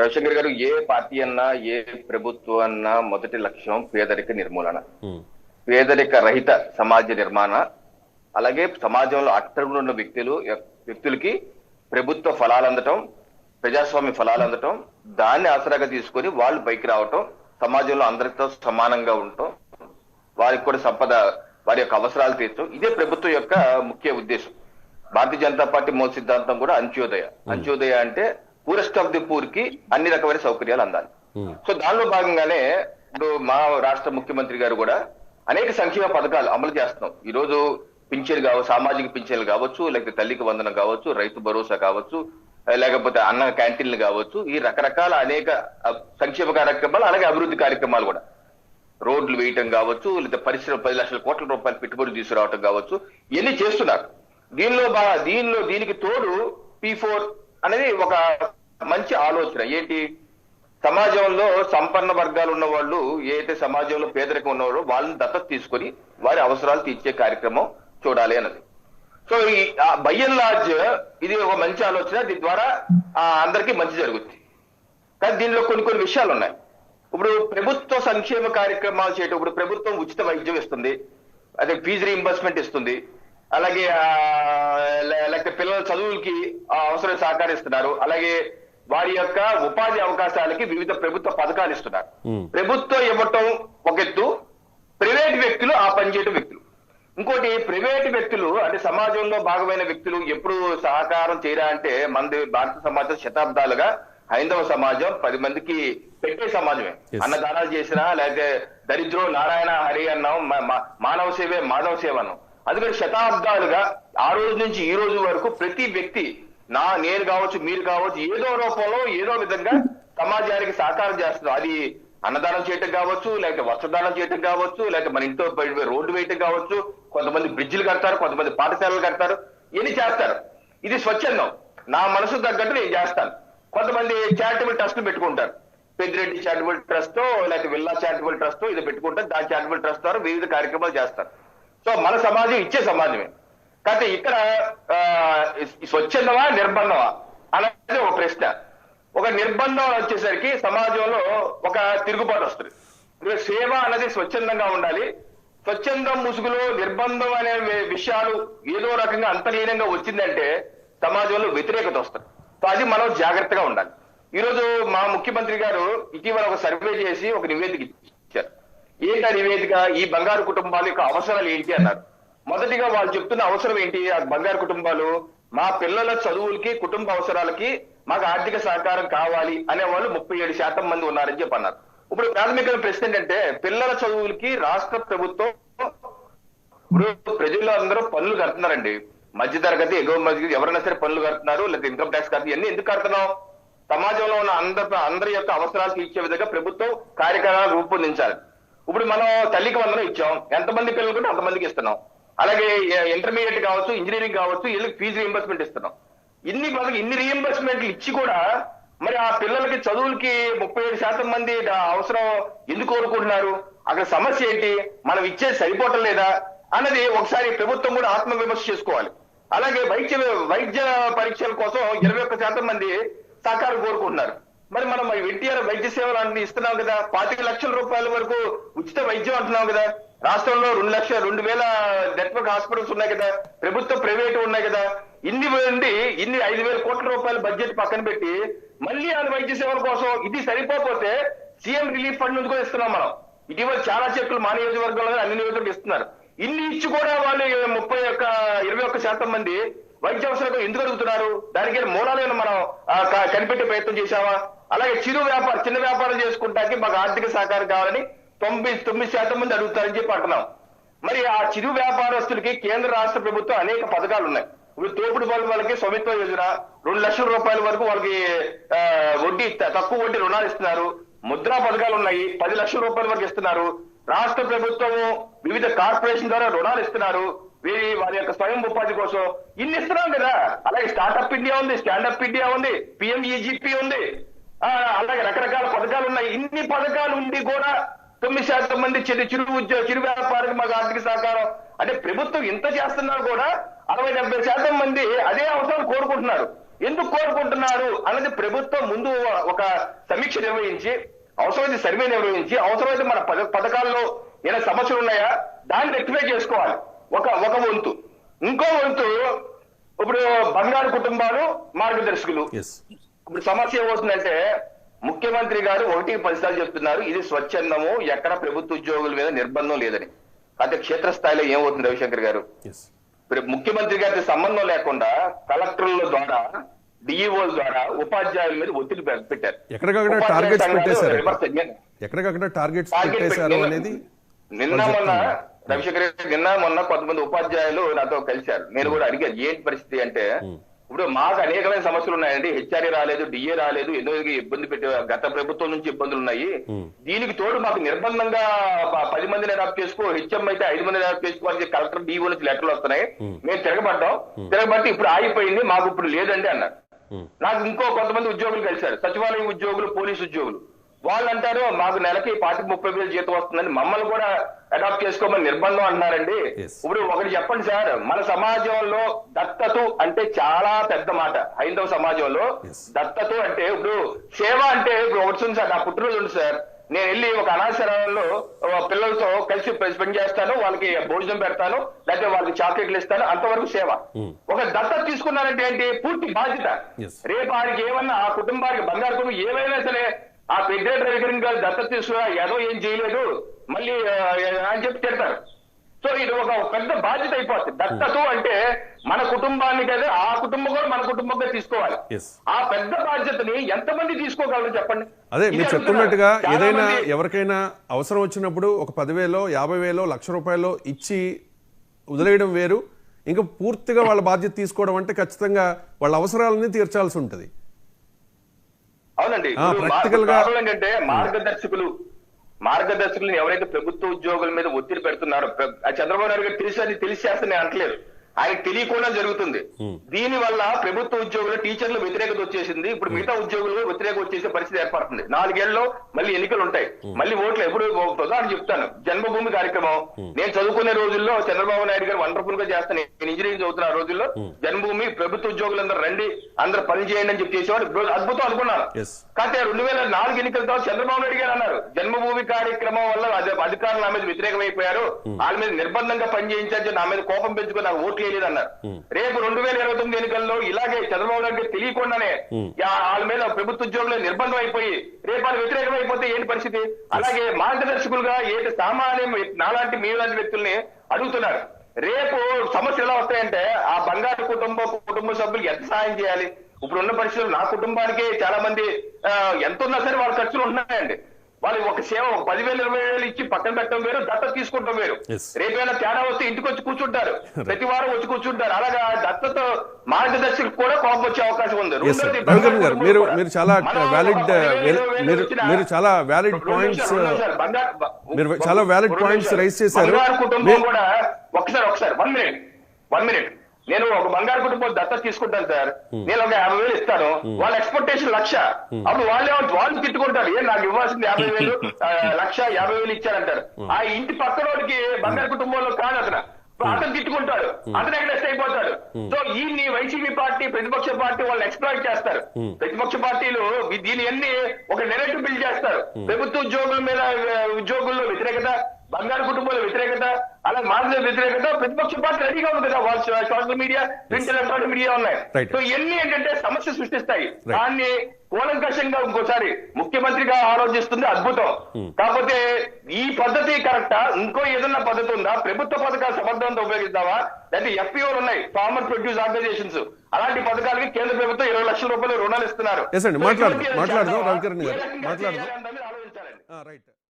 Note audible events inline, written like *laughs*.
రవిశంకర్ గారు ఏ పార్టీ అన్నా ఏ ప్రభుత్వం అన్నా మొదటి లక్ష్యం పేదరిక నిర్మూలన. పేదరిక రహిత సమాజ నిర్మాణ అలాగే సమాజంలో అట్టడుగున ఉన్న వ్యక్తులు వ్యక్తులకి ప్రభుత్వ ఫలాలు అందటం ప్రజాస్వామ్య ఫలాలు అందటం దాన్ని ఆసరాగా తీసుకొని వాళ్ళు పైకి రావటం సమాజంలో అందరితో సమానంగా ఉండటం వారికి కూడా సంపద వారి యొక్క అవసరాలు తీర్చడం ఇదే ప్రభుత్వం యొక్క ముఖ్య ఉద్దేశం. భారతీయ జనతా పార్టీ మూల సిద్ధాంతం కూడా అంత్యోదయ. అంత్యోదయ అంటే పూరెస్ట్ ఆఫ్ ది పూర్కి అన్ని రకమైన సౌకర్యాలు అందాలి. ఉమ్, సో దానిలో భాగంగానే ఇప్పుడు మా రాష్ట్ర ముఖ్యమంత్రి గారు కూడా అనేక సంక్షేమ పథకాలు అమలు చేస్తున్నాం. ఈ రోజు పింఛన్ కావచ్చు సామాజిక పింఛన్లు కావచ్చు లేకపోతే తల్లికి వందనం కావచ్చు రైతు భరోసా కావచ్చు లేకపోతే అన్న క్యాంటీన్లు కావచ్చు ఈ రకరకాల అనేక సంక్షేమ కార్యక్రమాలు అలాగే అభివృద్ధి కార్యక్రమాలు కూడా. రోడ్లు వేయటం కావచ్చు లేదా పరిశ్రమ పది లక్షల కోట్ల రూపాయలు పెట్టుబడి తీసుకురావటం కావచ్చు ఇవన్నీ చేస్తున్నారు. దీనిలో బా దీనిలో దీనికి తోడు పీ ఫోర్ అనేది ఒక మంచి ఆలోచన. ఏంటి? సమాజంలో సంపన్న వర్గాలు ఉన్న వాళ్ళు ఏదైతే సమాజంలో పేదరికం ఉన్నవారో వాళ్ళని దత్తత తీసుకొని వారి అవసరాలు తీర్చే కార్యక్రమం చూడాలి అన్నది. సో ఈ బై అండ్ లార్జ్ ఇది ఒక మంచి ఆలోచన. దీని ద్వారా ఆ, అందరికీ మంచి జరుగుతుంది కానీ దీనిలో కొన్ని కొన్ని విషయాలు ఉన్నాయి. ఇప్పుడు ప్రభుత్వ సంక్షేమ కార్యక్రమాలు చేయటం ఇప్పుడు ప్రభుత్వం ఉచిత వైద్యం ఇస్తుంది. అదే ఫీజు రీఇంబర్స్మెంట్ ఇస్తుంది. అలాగే ఆ, లేకపోతే పిల్లల చదువులకి ఆ, అవసరం సహకరిస్తున్నారు అలాగే వారి యొక్క ఉపాధి అవకాశాలకి వివిధ ప్రభుత్వ పథకాలు ఇస్తున్నారు. ప్రభుత్వం ఇవ్వటం ఒక ఎత్తు ప్రైవేట్ వ్యక్తులు ఆ పనిచేయటం వ్యక్తులు. ఇంకోటి ప్రైవేట్ వ్యక్తులు అంటే సమాజంలో భాగమైన వ్యక్తులు ఎప్పుడు సహకారం చేయరా అంటే మనది భారత సమాజం శతాబ్దాలుగా హైందవ సమాజం పది మందికి పెట్టే సమాజమే. అన్నదానాలు చేసినా లేకపోతే దరిద్రం నారాయణ హరి అన్నాం మానవ సేవే మాధవ సేవ అన్నాం. అందుకని శతాబ్దాలుగా ఆ రోజు నుంచి ఈ రోజు వరకు ప్రతి వ్యక్తి నా నేను కావచ్చు మీరు కావచ్చు ఏదో రూపంలో ఏదో విధంగా సమాజానికి సహకారం చేస్తున్నారు అది అన్నదానం చేయటం కావచ్చు లేకపోతే వస్త్రదానం చేయటం కావచ్చు లేకపోతే మన ఇంట్లో రోడ్డు వేయటం కావచ్చు కొంతమంది బ్రిడ్జిలు కడతారు కొంతమంది పాఠశాలలు కడతారు ఇవన్నీ చేస్తారు. ఇది స్వచ్ఛందం. నా మనసు తగ్గట్టు నేను చేస్తాను. కొంతమంది చారిటబుల్ ట్రస్ట్ పెట్టుకుంటారు. పెద్దిరెడ్డి చారిటబుల్ ట్రస్ట్ లేకపోతే విల్లా చారిటబుల్ ట్రస్ట్ ఇది పెట్టుకుంటారు. దాని చారిటబుల్ ట్రస్ట్ ద్వారా వివిధ కార్యక్రమాలు చేస్తారు. సో మన సమాజం ఇచ్చే సమాజమే. కాకపోతే ఇక్కడ ఆ, ఈ స్వచ్ఛందమా నిర్బంధమా? అనేది ఒక ప్రశ్న. ఒక నిర్బంధం వచ్చేసరికి సమాజంలో ఒక తిరుగుబాటు వస్తుంది. సేవ అనేది స్వచ్ఛందంగా ఉండాలి. స్వచ్ఛందం ముసుగులో నిర్బంధం అనే విషయాలు ఏదో రకంగా అంతర్లీనంగా వచ్చిందంటే సమాజంలో వ్యతిరేకత వస్తుంది. సో అది మనం జాగ్రత్తగా ఉండాలి. ఈ రోజు మా ముఖ్యమంత్రి గారు ఇటీవల ఒక సర్వే చేసి ఒక నివేదిక ఇచ్చారు. ఏంటి ఆ నివేదిక? ఈ బంగారు కుటుంబాల యొక్క అవసరాలు ఏంటి అన్నారు. మొదటిగా వాళ్ళు చెప్తున్న అవసరం ఏంటి? ఆ బంగారు కుటుంబాలు మా పిల్లల చదువులకి కుటుంబ అవసరాలకి మాకు ఆర్థిక సహకారం కావాలి అనే వాళ్ళు ముప్పై ఏడు శాతం మంది ఉన్నారని చెప్పి అన్నారు. ఇప్పుడు ప్రాథమిక ప్రశ్న ఏంటంటే పిల్లల చదువులకి రాష్ట్ర ప్రభుత్వం ఇప్పుడు ప్రజలు అందరూ పన్నులు కడుతున్నారండి. మధ్య తరగతి ఎగువ మధ్య ఎవరైనా సరే పనులు కడుతున్నారు లేదా ఇన్కమ్ ట్యాక్స్ కడుతున్నారు. ఇవన్నీ ఎందుకు కడుతున్నాం? సమాజంలో ఉన్న అందరి అందరి యొక్క అవసరాలు తీర్చే విధంగా ప్రభుత్వం కార్యక్రమాలు రూపొందించాలి. ఇప్పుడు మనం తల్లికి వందనం ఇచ్చాం. ఎంతమంది పిల్లలు ఉంటే అంతమందికి ఇస్తున్నాం. అలాగే ఇంటర్మీడియట్ కావచ్చు ఇంజనీరింగ్ కావచ్చు వీళ్ళకి ఫీజు రీఎంబర్స్మెంట్ ఇస్తున్నాం. ఇన్ని మనకి ఇన్ని రీఎంబర్స్మెంట్లు ఇచ్చి కూడా మరి ఆ పిల్లలకి చదువులకి ముప్పై ఏడు శాతం మంది అవసరం ఎందుకు కోరుకుంటున్నారు? అక్కడ సమస్య ఏంటి? మనం ఇచ్చేది సరిపోవటం లేదా? అన్నది ఒకసారి ప్రభుత్వం కూడా ఆత్మవిమర్శ చేసుకోవాలి. అలాగే వైద్య వైద్య పరీక్షల కోసం ఇరవై ఒక్క శాతం మంది సహకారం కోరుకుంటున్నారు. మరి మనం ఎన్టీఆర్ వైద్య సేవలు అన్ని ఇస్తున్నాం కదా? పాతిక లక్షల రూపాయల వరకు ఉచిత వైద్యం అంటున్నాం కదా? రాష్ట్రంలో రెండు లక్షల రెండు వేల నెట్వర్క్ హాస్పిటల్స్ ఉన్నాయి కదా ప్రభుత్వ ప్రైవేట్ ఉన్నాయి కదా ఇన్ని నుండి ఇన్ని ఐదు వేల కోట్ల రూపాయల బడ్జెట్ పక్కన పెట్టి మళ్ళీ ఆ వైద్య సేవల కోసం ఇది సరిపోతే సీఎం రిలీఫ్ ఫండ్ నుంచి కూడా ఇస్తున్నాం మనం? ఇటీవల చాలా చెక్కులు మా నియోజకవర్గంలో అన్ని నియోజకవర్గం ఇస్తున్నారు. ఇన్ని ఇచ్చి కూడా వాళ్ళు ముప్పై ఒక్క ఇరవై ఒక్క శాతం మంది వైద్య అవసరం ఎందుకు అడుగుతున్నారు? దానికి మూలాలను మనం కనిపెట్టే ప్రయత్నం చేశామా అలాగే చిరు వ్యాపారం చిన్న వ్యాపారం చేసుకుంటానికి మాకు ఆర్థిక సహకారం కావాలని తొంభై తొమ్మిది శాతం మంది అడుగుతారని చెప్పి అంటున్నాం. మరి ఆ చిరు వ్యాపారస్తులకి కేంద్ర రాష్ట్ర ప్రభుత్వం అనేక పథకాలు ఉన్నాయి. ఇప్పుడు తోపుడు పనుల వాళ్ళకి స్వామిత్వ యోజన రెండు లక్షల రూపాయల వరకు వాళ్ళకి వడ్డీ తక్కువ వడ్డీ రుణాలు ఇస్తున్నారు. ముద్రా పథకాలు ఉన్నాయి పది లక్షల రూపాయల వరకు ఇస్తున్నారు. రాష్ట్ర ప్రభుత్వము వివిధ కార్పొరేషన్ ద్వారా రుణాలు ఇస్తున్నారు. వీరి వారి యొక్క స్వయం ఉపాధి కోసం ఇన్ని ఇస్తున్నాం కదా. అలాగే స్టార్ట్అప్ ఇండియా ఉంది స్టాండప్ ఇండియా ఉంది పిఎంఈజిపి ఉంది. ఆ, అలాగే రకరకాల పథకాలు ఉన్నాయి. ఇన్ని పథకాలు ఉండి కూడా తొమ్మిది శాతం మంది చిరు చిరు ఉద్యోగ చిరు వ్యాపారికి మాకు ఆర్థిక సహకారం. అంటే ప్రభుత్వం ఇంత చేస్తున్నారు కూడా అరవై డెబ్బై శాతం మంది అదే అవసరాలు కోరుకుంటున్నారు. ఎందుకు కోరుకుంటున్నారు? అన్నది ప్రభుత్వం ముందు ఒక సమీక్ష నిర్వహించి అవసరమైతే సర్వే నిర్వహించి అవసరమైతే మన పథ- పథకాల్లో ఏమైనా సమస్యలు ఉన్నాయా? దాన్ని రెక్టిఫై చేసుకోవాలి. ఒక ఒక వంతు. ఇంకో వంతు ఇప్పుడు బంగారు కుటుంబాలు మార్గదర్శకులు. ఇప్పుడు సమస్య ఏమవుతుందంటే ముఖ్యమంత్రి గారు ఒకటి పదిసార్లు చెప్తున్నారు ఇది స్వచ్ఛందము ఎక్కడ ప్రభుత్వ ఉద్యోగుల మీద నిర్బంధం లేదని. అయితే క్షేత్రస్థాయిలో ఏమవుతుంది రవిశంకర్ గారు? ముఖ్యమంత్రి గారితో సంబంధం లేకుండా కలెక్టర్ల ద్వారా డిఈఓల ద్వారా ఉపాధ్యాయుల మీద ఒత్తిడి పెట్టారు. ఎక్కడికక్కడ టార్గెట్స్ పెట్టేశారు అనేది నిన్న మొన్న. రవిశంకర్ గారు, నిన్న మొన్న కొంతమంది ఉపాధ్యాయులు నాతో కలిశారు. నేను కూడా అడిగాను ఏంటి పరిస్థితి అంటే ఇప్పుడు మాకు అనేకమైన సమస్యలు ఉన్నాయండి. హెచ్ఆర్ఏ రాలేదు డిఏ రాలేదు ఎన్నో ఇబ్బంది పెట్టే గత ప్రభుత్వం నుంచి ఇబ్బందులు ఉన్నాయి. దీనికి తోడు మాకు నిర్బంధంగా పది మందిని అడాప్ట్ చేసుకో హెచ్ఎం అయితే ఐదు మందిని అడాప్ట్ చేసుకో అని చెప్పి కలెక్టర్ డిఓ నుంచి లెటర్లు వస్తున్నాయి. మేము తిరగబడ్డాం. తిరగబట్టి ఇప్పుడు ఆగిపోయింది. మాకు ఇప్పుడు లేదండి అన్నారు. నాకు ఇంకో కొంతమంది ఉద్యోగులు కలిశారు. సచివాలయం ఉద్యోగులు పోలీసు ఉద్యోగులు. వాళ్ళు అంటారు మాకు నెలకి పాతిక ముప్పై వేలు జీతం వస్తుందని మమ్మల్ని కూడా అడాప్ట్ చేసుకోమని నిర్బంధం అంటున్నారండి. ఇప్పుడు ఒకటి చెప్పండి సార్ మన సమాజంలో దత్తత అంటే చాలా పెద్ద మాట హైందవ సమాజంలో. దత్తత అంటే ఇప్పుడు సేవ అంటే ఇప్పుడు ఒకటి ఉంది సార్ నా పుట్టినరోజు ఉంది సార్ నేను వెళ్ళి ఒక అనాథశాలలో ఆ, పిల్లలతో కలిసి స్పెండ్ చేస్తాను వాళ్ళకి భోజనం పెడతాను లేకపోతే వాళ్ళకి చాక్లెట్లు ఇస్తాను అంతవరకు సేవ Hmm. ఒక దత్తత తీసుకున్నారంటే ఏంటి పూర్తి బాధ్యత. రేపు వారికి ఏమన్నా ఆ కుటుంబానికి బంగారు ఏమైనా సరే ఆ పెద్ద రవికరణ్ గారు దత్తత తీసుకున్నా ఏదో ఏం చేయలేదు మళ్ళీ అని చెప్పి తిడతారు. సో ఇది ఒక పెద్ద బాధ్యత అయిపోతుంది దత్తత అంటే మన కుటుంబాన్ని కదా ఆ కుటుంబం కూడా మన కుటుంబంగా తీసుకోవాలి. ఆ పెద్ద బాధ్యతని ఎంతమంది తీసుకోగలరు చెప్పండి? అదే మీరు. చెప్తున్నట్టుగా ఏదైనా ఎవరికైనా అవసరం వచ్చినప్పుడు ఒక పదివేలో యాభై వేలో లక్ష రూపాయలు ఇచ్చి వదిలేయడం వేరు. ఇంకా పూర్తిగా వాళ్ళ బాధ్యత తీసుకోవడం అంటే ఖచ్చితంగా వాళ్ళ అవసరాలని తీర్చాల్సి ఉంటుంది. గా- ప్రాబ్లం ఏంటంటే మార్గదర్శకులు మార్గదర్శకులను ఎవరైతే ప్రభుత్వ ఉద్యోగుల మీద ఒత్తిడి పెడుతున్నారో చంద్రబాబు నాయుడు గారు తెలిసి అని తెలిసి చేస్తే నేను అనట్లేదు ఆయనకు తెలియకుండా జరుగుతుంది. దీని వల్ల ప్రభుత్వ ఉద్యోగులు టీచర్లు వ్యతిరేకత వచ్చేసింది. ఇప్పుడు మిగతా ఉద్యోగులు వ్యతిరేకత వచ్చేసే పరిస్థితి ఏర్పడుతుంది. నాలుగేళ్ళలో మళ్ళీ ఎన్నికలు ఉంటాయి. మళ్ళీ ఓట్లు ఎప్పుడు ఒక ఉదాహరణ చెప్తాను. జన్మభూమి కార్యక్రమం. నేను చదువుకునే రోజుల్లో చంద్రబాబు నాయుడు గారు వండర్ఫుల్గా చేస్తాను. నేను ఇంజనీరింగ్ చదువుతున్న ఆ రోజుల్లో జన్మభూమి ప్రభుత్వ ఉద్యోగులందరూ రండి అందరూ పని చేయండి అని చెప్పి చేసేవాడు అద్భుతం అనుకున్నాను. కాకపోతే రెండు వేల నాలుగు ఎన్నికల తర్వాత చంద్రబాబు నాయుడు గారు అన్నారు జన్మభూమి కార్యక్రమం వల్ల అధి- అధికారులు నా మీద వ్యతిరేకమైపోయారు. వాళ్ళ మీద నిర్బంధంగా పనిచేయించారు నా మీద కోపం పెంచుకొని నాకు ఓట్లు వేయలేదు అన్నారు రేపు రెండు వేల ఇరవై తొమ్మిది ఎన్నికల్లో ఇలాగే చంద్రబాబు నాయుడు తెలియకుండానే వాళ్ళ మీద ప్రభుత్వ ఉద్యోగులు నిర్బంధం అయిపోయి రేపు వాళ్ళు వ్యతిరేకం అయిపోతే ఏంటి పరిస్థితి? అలాగే మార్గదర్శకులుగా ఏంటి సామాన్య నాలాంటి మీలాంటి వ్యక్తుల్ని అడుగుతున్నారు. రేపు సమస్యలు ఎలా వస్తాయంటే ఆ బంగారు కుటుంబ కుటుంబ సభ్యులు ఎంత సాయం చేయాలి? ఇప్పుడు ఉన్న పరిస్థితులు నా కుటుంబానికి చాలా మంది ఎంత ఉన్నా సరే వాళ్ళ ఖర్చులు ఉన్నాయండి వాళ్ళు ఒక సేవ ఒక పదివేలు ఇరవై వేలు ఇచ్చి పక్కన పెట్టడం వేరు దత్తత తీసుకుంటాం వేరు. రేపైనా తేడా వస్తే ఇంటికి వచ్చి కూర్చుంటారు *laughs* ప్రతి వారం వచ్చి కూర్చుంటారు అలాగా దత్తత మార్గదర్శకులకు కూడా కోపం వచ్చే అవకాశం ఉంది గారు, మీరు మీరు చాలా పదివేలు, మీరు- చాలా నిమిషాలు. బంగారు- బ- మీరు చాలా points నిమిషాలు. raise చేశారు. కుటుంబం కూడా ఒకసారి ఒకసారి వన్ మినిట్ వన్ మినిట్ నేను ఒక బంగారు కుటుంబం దత్తత తీసుకుంటాను సార్. నేను ఒక యాభై వేలు ఇస్తాను. వాళ్ళ ఎక్స్పెక్టేషన్ లక్ష. అప్పుడు వాళ్ళే వాళ్ళు తిట్టుకుంటారు. ఏ నాకు ఇవ్వాల్సింది యాభై *laughs* వేలు లక్ష యాభై వేలు ఇచ్చారంటారు. ఆ ఇంటి పక్కన వాడికి బంగారు కుటుంబంలో కాదు అతను. అతను తిట్టుకుంటాడు. అతను ఎగ్రెస్ట్ అయిపోతాడు. సో ఈ వైసీపీ పార్టీ ప్రతిపక్ష పార్టీ వాళ్ళు ఎక్స్ప్లాయిట్ చేస్తారు. ప్రతిపక్ష పార్టీలు దీని అన్ని ఒక నెరేటివ్ బిల్డ్ చేస్తారు. ప్రభుత్వ ఉద్యోగుల మీద ఉద్యోగుల్లో వ్యతిరేకత బంగారు కుటుంబాల వ్యతిరేకత అలా మాదిరి వ్యతిరేకత ప్రతిపక్ష పార్టీ రెడీగా ఉంది కదా వాళ్ళు social media print electronic media ఉన్నాయి. సో ఇవన్నీ ఏంటంటే సమస్య సృష్టిస్తాయి. దాన్ని కూలంకషంగా ఇంకోసారి ముఖ్యమంత్రిగా ఆలోచిస్తుంది అద్భుతం. కాకపోతే ఈ పద్ధతి కరెక్టా? ఇంకో ఏదన్నా పద్ధతి ఉందా? ప్రభుత్వ పథకాలు సమర్థవంతంగా ఉపయోగిస్తావా లేకపోతే ఎఫ్పిఓలు ఉన్నాయి. ఫార్మర్ ప్రొడ్యూస్ ఆర్గనైజేషన్స్ అలాంటి పథకాలకి కేంద్ర ప్రభుత్వం ఇరవై లక్షల రూపాయలు రుణాలు ఇస్తున్నారు. మాట్లాడదాం, మాట్లాడదాం,